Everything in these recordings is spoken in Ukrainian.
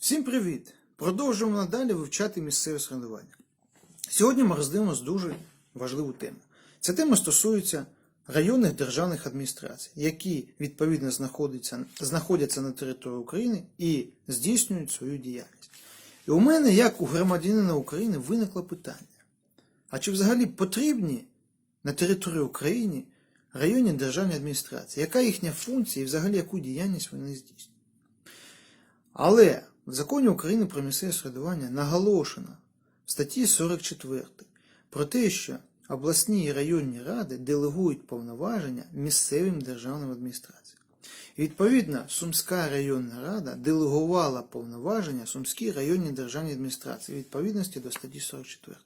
Всім привіт! Продовжуємо надалі вивчати місцеве самоврядування. Сьогодні ми роздивимося дуже важливу тему. Ця тема стосується районних державних адміністрацій, які відповідно знаходяться, знаходяться на території України і здійснюють свою діяльність. І у мене, як у громадянина України, виникло питання: а чи взагалі потрібні на території України районні державні адміністрації? Яка їхня функція і взагалі яку діяльність вони здійснюють? Але в законі України про місцеве самоврядування наголошено в статті 44 про те, що обласні і районні ради делегують повноваження місцевим державним адміністраціям. Відповідно, Сумська районна рада делегувала повноваження Сумській районній державній адміністрації відповідності до статті 44.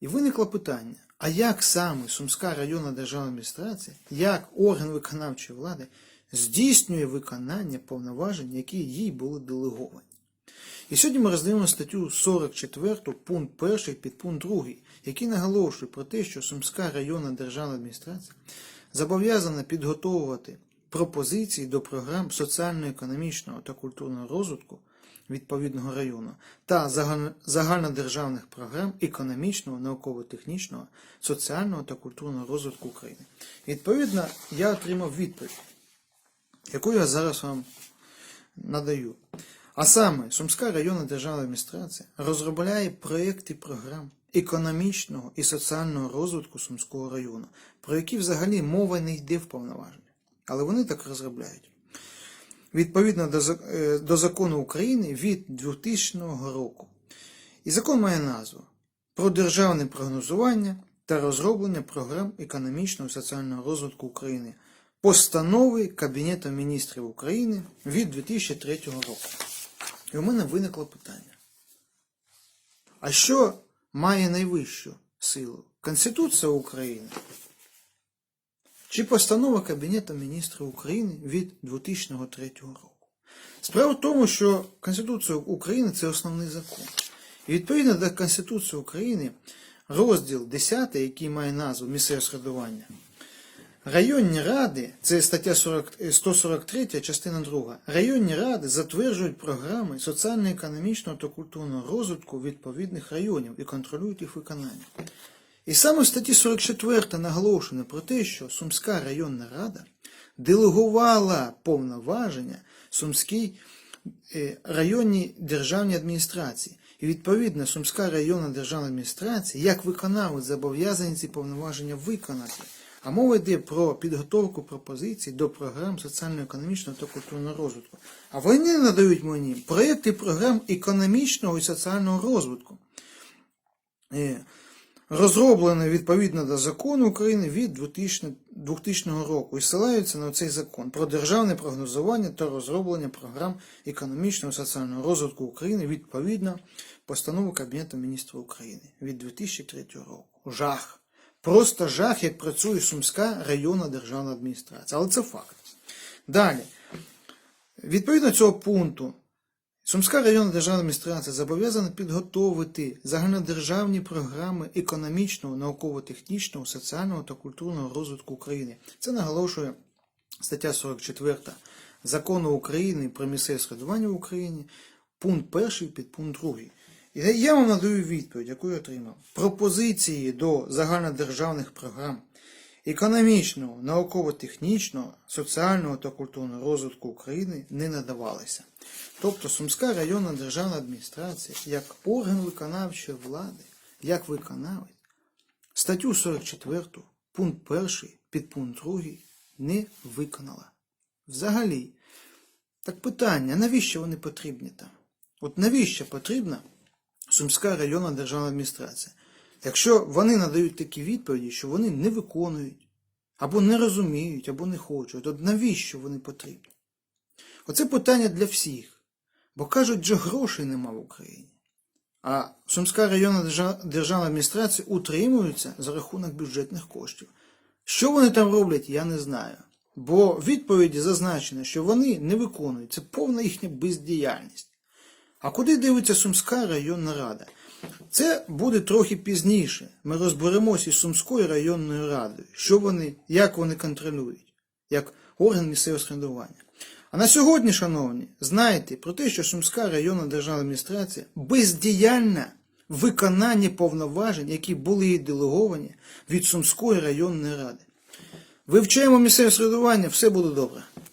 І виникло питання: а як саме Сумська районна державна адміністрація, як орган виконавчої влади здійснює виконання повноважень, які їй були делеговані? І сьогодні ми роздивимо статтю 44, пункт 1, підпункт 2, який наголошує про те, що Сумська районна державна адміністрація зобов'язана підготовувати пропозиції до програм соціально-економічного та культурного розвитку відповідного району та загальнодержавних програм економічного, науково-технічного, соціального та культурного розвитку України. Відповідно, я отримав відповідь, яку я зараз вам надаю. А саме, Сумська районна державна адміністрація розробляє проєкти програм економічного і соціального розвитку Сумського району, про які взагалі мова не йде в повноваження. Але вони так розробляють. Відповідно до, е, закону України від 2000 року. І закон має назву про державне прогнозування та розроблення програм економічного і соціального розвитку України. Постанови Кабінету міністрів України від 2003 року. І у мене виникло питання. А що має найвищу силу? Конституція України? Чи постанова Кабінету міністрів України від 2003 року? Справа в тому, що Конституція України це основний закон. І відповідно до Конституції України розділ 10, який має назву місцеве середування, Районні ради, це стаття 40, е, 143, частина 2. Районні ради затверджують програми соціально-економічного та культурного розвитку відповідних районів і контролюють їх виконання. І саме в статті 44 наголошено про те, що Сумська районна рада делегувала повноваження Сумській е, районній державній адміністрації. І відповідно Сумська районна державна адміністрація, як виконавець, зобов'язані ці повноваження виконати. А мова йде про підготовку пропозицій до програм соціально-економічного та культурного розвитку. А вони надають мені проєкти програм економічного і соціального розвитку, е, розроблені відповідно до закону України від 2000, 2000 року і ссилаються на цей закон про державне прогнозування та розроблення програм економічного і соціального розвитку України відповідно постанови Кабінету міністрів України від 2003 року. Жах. Просто жах, як працює Сумська районна державна адміністрація. Але це факт. Далі. Відповідно цього пункту, Сумська районна державна адміністрація зобов'язана підготовити загальнодержавні програми економічного, науково-технічного, соціального та культурного розвитку України. Це наголошує стаття 44 Закону України про місцеве середування в Україні, пункт 1 підпункт 2. Я вам надаю відповідь, яку я отримав. Пропозиції до загальнодержавних програм економічного, науково-технічного, соціального та культурного розвитку України не надавалися. Тобто Сумська районна державна адміністрація, як орган виконавчої влади, як виконавець, статтю 44, пункт 1, підпункт 2 не виконала. Взагалі, так питання, навіщо вони потрібні там? От навіщо потрібна Сумська районна державна адміністрація? Якщо вони надають такі відповіді, що вони не виконують, або не розуміють, або не хочуть, от навіщо вони потрібні? Оце питання для всіх. Бо кажуть, що грошей нема в Україні. А Сумська районна державна адміністрація утримується за рахунок бюджетних коштів. Що вони там роблять, я не знаю. Бо відповіді зазначено, що вони не виконують. Це повна їхня бездіяльність. А куди дивиться Сумська районна рада? Це буде трохи пізніше. Ми розберемося із Сумською районною радою, що вони, як вони контролюють, як орган місцевого самоврядування. А на сьогодні, шановні, знайте про те, що Сумська районна державна адміністрація бездіяльна в виконанні повноважень, які були їй делеговані від Сумської районної ради. Вивчаємо місцеве середування, все буде добре.